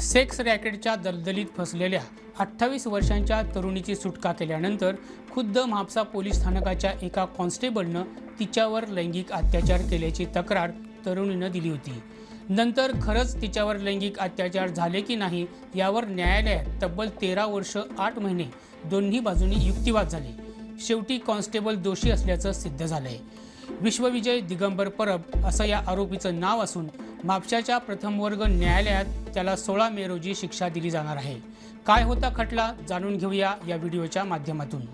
Sex रॅकेटच्या दलदलीत फसलेल्या अठ्ठावीस वर्षांच्या तरुणीची सुटका केल्यानंतर खुद्द म्हापसा पोलीस स्थानकाच्या एका कॉन्स्टेबलनं तिच्यावर लैंगिक अत्याचार केल्याची तक्रार तरुणीनं दिली होती. नंतर खरंच तिच्यावर लैंगिक अत्याचार झाले की नाही यावर न्यायालयात तब्बल तेरा वर्ष आठ महिने दोन्ही बाजूंनी युक्तिवाद झाले. शेवटी कॉन्स्टेबल दोषी असल्याचं सिद्ध झालंय. विश्वविजय दिगंबर परब असं या आरोपीचं नाव असून म्हापशाच्या प्रथम वर्ग न्यायालयात त्याला सोळा मे रोजी शिक्षा दिली जाणार आहे. काय होता खटला जाणून घेऊया या व्हिडिओच्या माध्यमातून.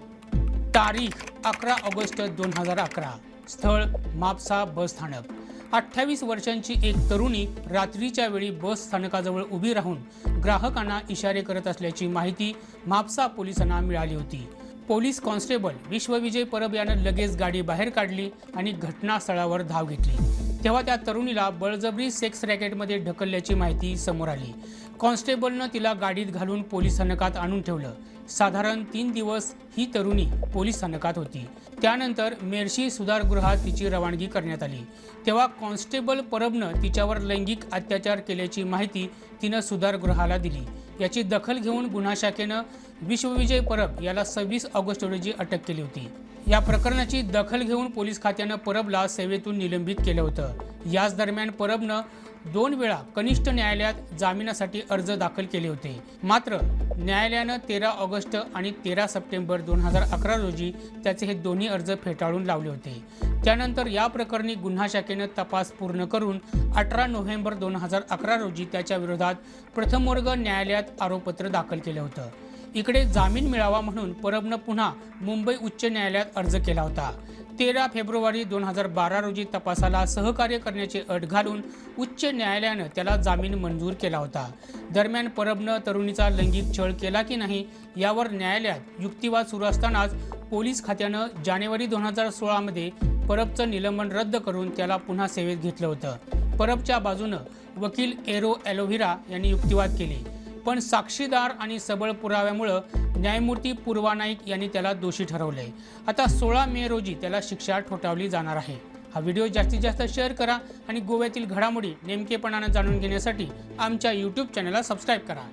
तारीख अकरा ऑगस्ट दोन हजार अकरा. स्थळ म्हापसा बस स्थानक. अठ्ठावीस वर्षांची एक तरुणी रात्रीच्या वेळी बस स्थानकाजवळ उभी राहून ग्राहकांना इशारे करत असल्याची माहिती म्हापसा पोलिसांना मिळाली होती. पोलीस कॉन्स्टेबल विश्वविजय परब यानं लगेच गाडी बाहेर काढली आणि घटनास्थळावर धाव घेतली. तेव्हा त्या तरुणीला बळजबरी सेक्स रॅकेटमध्ये ढकलल्याची माहिती समोर आली. कॉन्स्टेबलनं तिला गाडीत घालून पोलीस स्थानकात आणून ठेवलं. साधारण तीन दिवस ही तरुणी पोलीस स्थानकात होती. त्यानंतर मेर्शी सुधारगृहात तिची रवानगी करण्यात आली. तेव्हा कॉन्स्टेबल परबनं तिच्यावर लैंगिक अत्याचार केल्याची माहिती तिनं सुधारगृहाला दिली. याची दखल घेऊन गुन्हा शाखेनं विश्वविजय परब याला सव्वीस ऑगस्ट रोजी अटक केली होती. या प्रकरणाची दखल घेऊन पोलीस खात्यानं परबला सेवेतून निलंबित केलं होतं. याच दरम्यान परबनं दोन वेळा कनिष्ठ न्यायालयात जामिनासाठी अर्ज दाखल केले होते. मात्र न्यायालयानं तेरा ऑगस्ट आणि तेरा सप्टेंबर दोन हजार अकरा रोजी त्याचे हे दोन्ही अर्ज फेटाळून लावले होते. त्यानंतर या प्रकरणी गुन्हा शाखेनं तपास पूर्ण करून अठरा नोव्हेंबर दोन हजार अकरा रोजी त्याच्या विरोधात प्रथमवर्ग न्यायालयात आरोपपत्र दाखल केलं होतं. इकडे जामीन मिळावा म्हणून परबनं पुन्हा मुंबई उच्च न्यायालयात अर्ज केला होता. तेरा फेब्रुवारी दोन हजार बारा रोजी तपासाला सहकार्य करण्याची अट घालून उच्च न्यायालयानं त्याला जामीन मंजूर केला होता. दरम्यान परबनं तरुणीचा लैंगिक छळ केला की नाही यावर न्यायालयात युक्तिवाद सुरू असतानाच पोलीस खात्यानं जानेवारी दोन हजार सोळामध्ये परबचं निलंबन रद्द करून त्याला पुन्हा सेवेत घेतलं होतं. परबच्या बाजूनं वकील एरो ॲलोव्हिरा यांनी युक्तिवाद केले. पण साक्षीदार आणि सबळ पुराव्यामुळं न्यायमूर्ती पूर्वा नाईक यांनी त्याला दोषी ठरवलंय आता सोळा मे रोजी त्याला शिक्षा ठोठावली जाणार आहे. हा व्हिडिओ जास्तीत जास्त शेअर करा आणि गोव्यातील घडामोडी नेमकेपणानं जाणून घेण्यासाठी आमच्या यूट्यूब चॅनलला सबस्क्राईब करा.